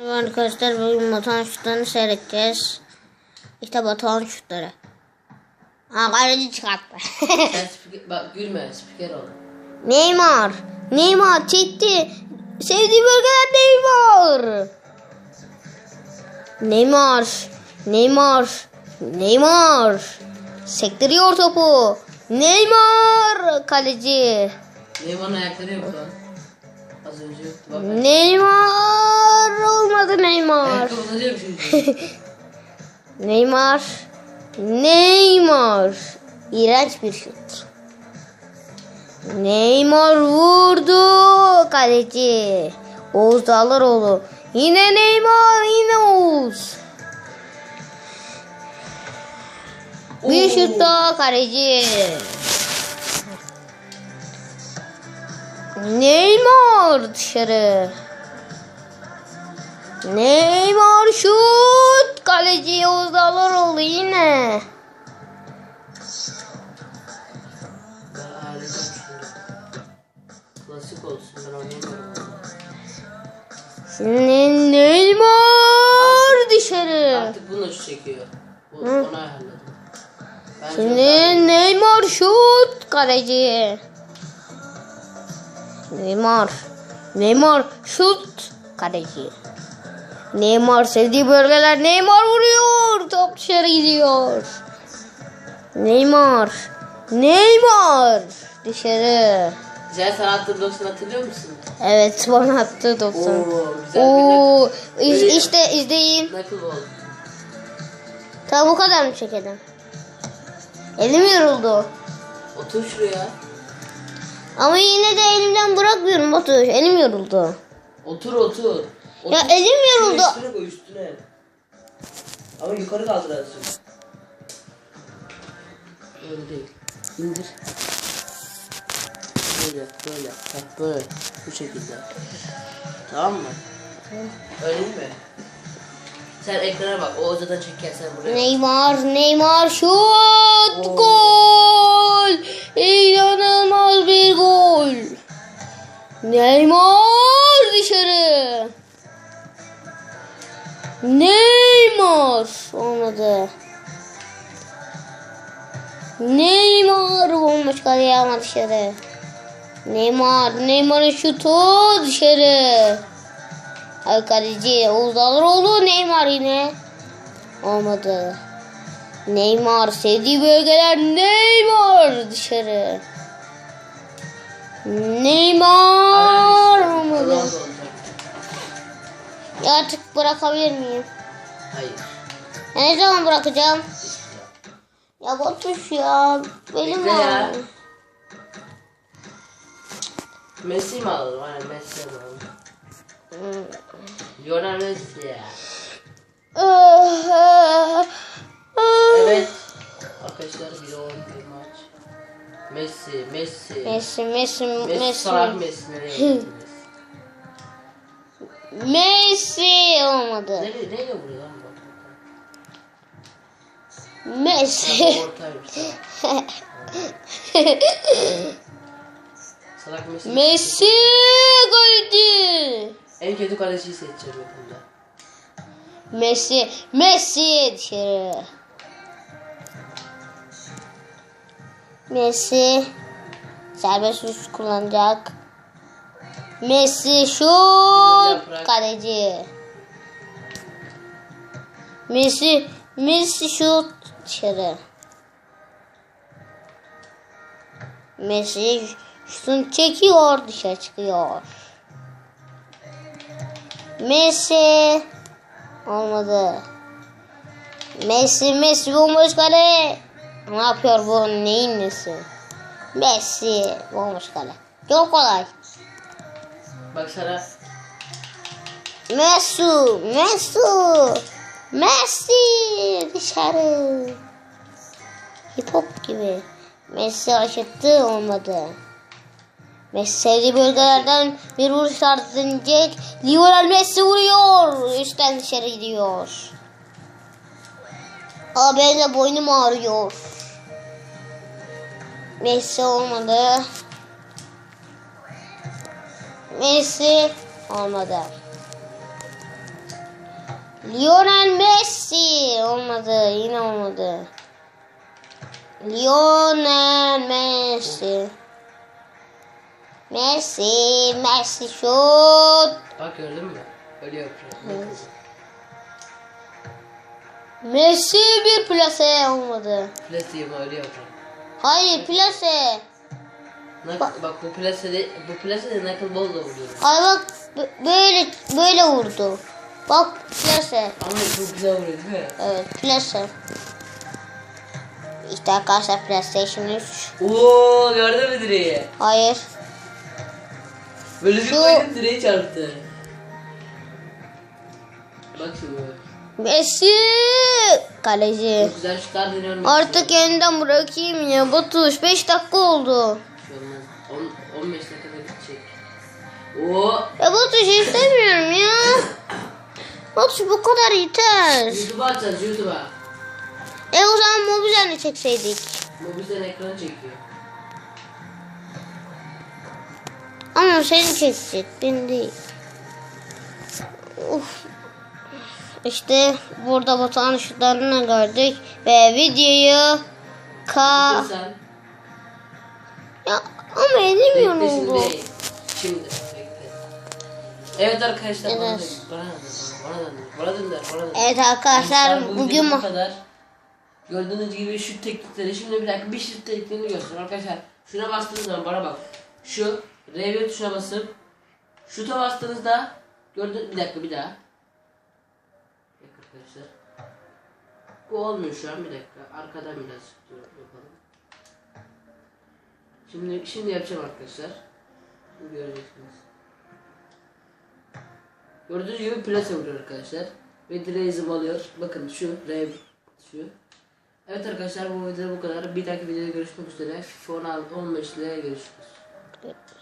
Merhaba arkadaşlar bugün Batuhan şutlarını seyredeceğiz. İşte Batuhan şutları. Aa kaleci çıkarttı. Sen spiker, bak gülme spiker ol. Neymar. Neymar çekti. Sevdiği bölgeler Neymar. Neymar. Neymar. Neymar. Sektiriyor topu. Neymar. Kaleci. Neymar'ın ayakları yok lan. Az önce yoktu bak. Neymar. Olmadı Neymar. Neymar. Neymar. İğrenç bir şut. Neymar vurdu. Kaleci. Oğuz Dağlaroğlu. Yine Neymar. Yine Oğuz. Bir Oo. şut daha kaleci. Neymar dışarı. Neymar şut. Kaleci Oğuz Dağlaroğlu yine. Klasik olsun ben Neymar dışarı. Artık bunu çekiyor. Bu, onu ayarladım. Neymar şut kaleci. Neymar. Neymar şut kaleci. Neymar sevdiği bölgeler Neymar vuruyor. Top dışarı gidiyor. Neymar. Neymar dışarı. Güzel sana attığım 90 hatırlıyor musun? Evet bana attı 90. Oo Oo, iş- işte izleyin. knuckle ball. Tamam bu kadar mı çekelim? Elim yoruldu. Otur şuraya. Ama yine de elimden bırakmıyorum Batu. Elim yoruldu. Otur otur. Otur. Ya elim yoruldu. Üstüne koy üstüne. Ama yukarı kaldır azıcık. Öyle değil. İndir. Böyle böyle. Heh, böyle. Bu şekilde. Tamam mı? Öyle değil mi? Sen ekrana bak. O ocadan çekken sen buraya. Neymar, Neymar şut, Oo. gol. İnanılmaz bir gol. Neymar Neymar olmadı. Neymar olmuş kaleye ama dışarı. Neymar, Neymar'ın şutu dışarı. Ay kaleci Oğuz Dağlaroğlu Neymar yine. Olmadı. Neymar sevdiği bölgeler Neymar dışarı. Neymar artık bırakabilir miyim? Hayır. Ya ne zaman bırakacağım? Ya Batuş ya. Benim Bekle ya. Messi mi alalım? Aynen Messi alalım. Lionel Messi ya. Evet. Arkadaşlar bir on bir maç. Messi, Messi. Messi, Messi, Messi, Messi. Messi gittiniz? Messi olmadı. Nereye, nereye vuruyor lan bu? Messi. Salak Messi. Messi golcü. En kötü kaleciyi seçeceğim yakında. Messi, Messi dışarı. Messi serbest vuruş kullanacak. Messi şut kaleci. Messi, Messi şut dışarı. Messi şutunu çekiyor dışarı çıkıyor. Messi olmadı. Messi Messi bomboş kale. Ne yapıyor bu neyin nesi? Messi bomboş kale. Çok kolay. Bak sana Messi Messi Messi dışarı. Hip hop gibi. Messi aşıttı olmadı. Messi sevdiği bölgelerden bir vuruş deneyecek. Lionel Messi vuruyor. Üstten dışarı gidiyor. Benim de boynum ağrıyor. Messi olmadı. Messi olmadı. Lionel Messi olmadı yine olmadı. Lionel Messi. Messi, Messi şut. Bak gördün mü? Öyle yapıyor. Messi bir plase olmadı. Plastik öyle yapıyor. Hayır plase. Nak- bak bu plasede bu plasede knuckle ball da vuruyor. Ay bak böyle böyle vurdu. Bak plase. Ama çok güzel vuruyor değil mi? Evet plase. İşte arkadaşlar PlayStation 3. Oo gördün mü direği? Hayır. Böyle bir Şu- koydum direği çarptı. Bak şimdi. Messi kaleci. Çok güzel şutlar deniyorum. Artık yeniden bırakayım ya Batuş 5 dakika oldu. Oo. Ya Batuş istemiyorum ya. Batuş bu kadar yeter. YouTube'a atacağız YouTube'a. E o zaman mobilden çekseydik. Mobilden ekranı çekiyor. Ama seni çekecek ben değil. Uf. İşte burada Batuhan şutlarını gördük ve videoyu ka... Ya ama edemiyorum bu. Şimdi. Evet arkadaşlar bana Evet. dön. Bana dön. Bana dön. Bana dön. Bana dön. Evet arkadaşlar bu bugün bu kadar. Gördüğünüz gibi şut teknikleri. Şimdi bir dakika bir şut tekniklerini göstereyim arkadaşlar. Şuna bastığınız zaman bana bak. Şu R1 tuşuna basıp şuta bastığınızda gördün bir dakika bir daha. Bir dakika arkadaşlar. Bu olmuyor şu an bir dakika. Arkadan biraz yapalım. Şimdi şimdi yapacağım arkadaşlar. Şimdi göreceksiniz. Gördüğünüz gibi plase vuruyor arkadaşlar. Ve direği zımalıyor. Bakın şu R şu. Evet arkadaşlar bu videoda bu kadar. Bir dahaki videoda görüşmek üzere. FIFA 16 15 ile görüşürüz.